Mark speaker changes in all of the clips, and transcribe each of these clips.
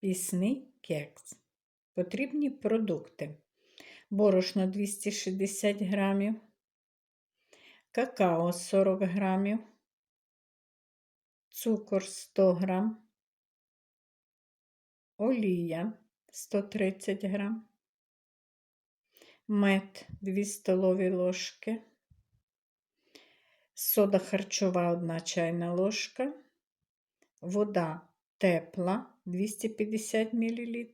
Speaker 1: пісний кекс. Потрібні продукти. Борошно 260 грамів, какао 40 грамів, цукор 100 грам, олія 130 грам, мед 2 столові ложки, сода харчова 1 чайна ложка, вода тепла 250 мл,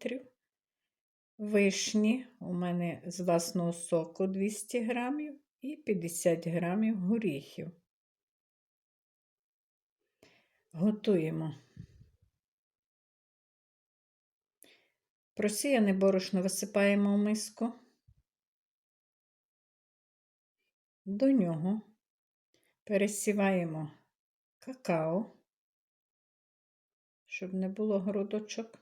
Speaker 1: вишні у мене з власного соку 200 грамів і 50 грамів горіхів. Готуємо. Просіяне борошно висипаємо в миску. До нього пересіваємо какао, щоб не було грудочок.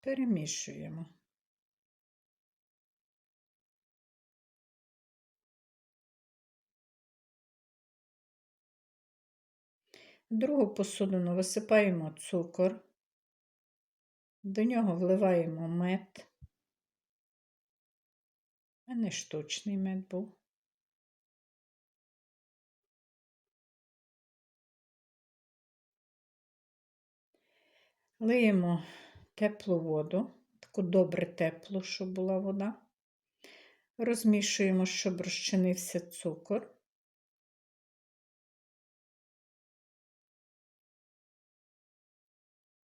Speaker 1: Перемішуємо. В другу посудину висипаємо цукор, до нього вливаємо мед, а не штучний мед був. Лиємо теплу воду, таку добре теплу, щоб була вода. Розмішуємо, щоб розчинився цукор.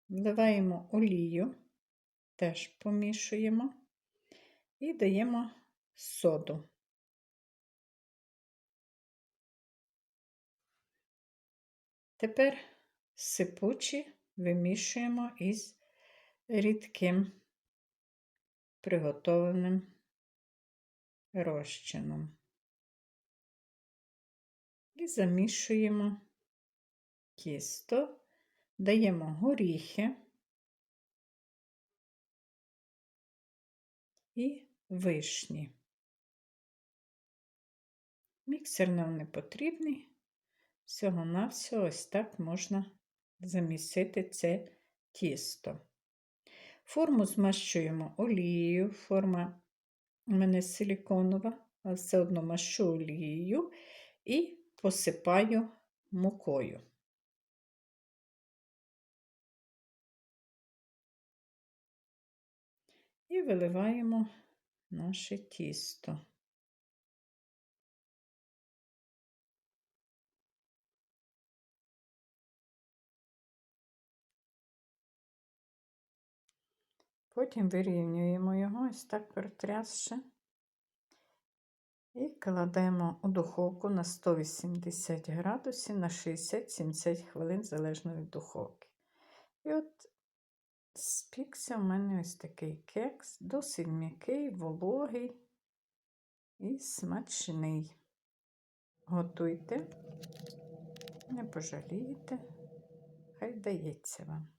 Speaker 1: Вливаємо олію, теж помішуємо і даємо соду. Тепер сипучі вимішуємо із рідким приготовленим розчином. І замішуємо тісто, даємо горіхи і вишні. Міксер нам не потрібний, всього-навсього ось так можна замісити це тісто. Форму змащуємо олією, форма у мене силіконова, але все одно машу олією і посипаю мукою. І виливаємо наше тісто. Потім вирівнюємо його ось так протрясши. І кладемо у духовку на 180 градусів на 60-70 хвилин, залежно від духовки. І от спікся у мене ось такий кекс, досить м'який, вологий і смачний. Готуйте, не пожалієте, хай вдається вам.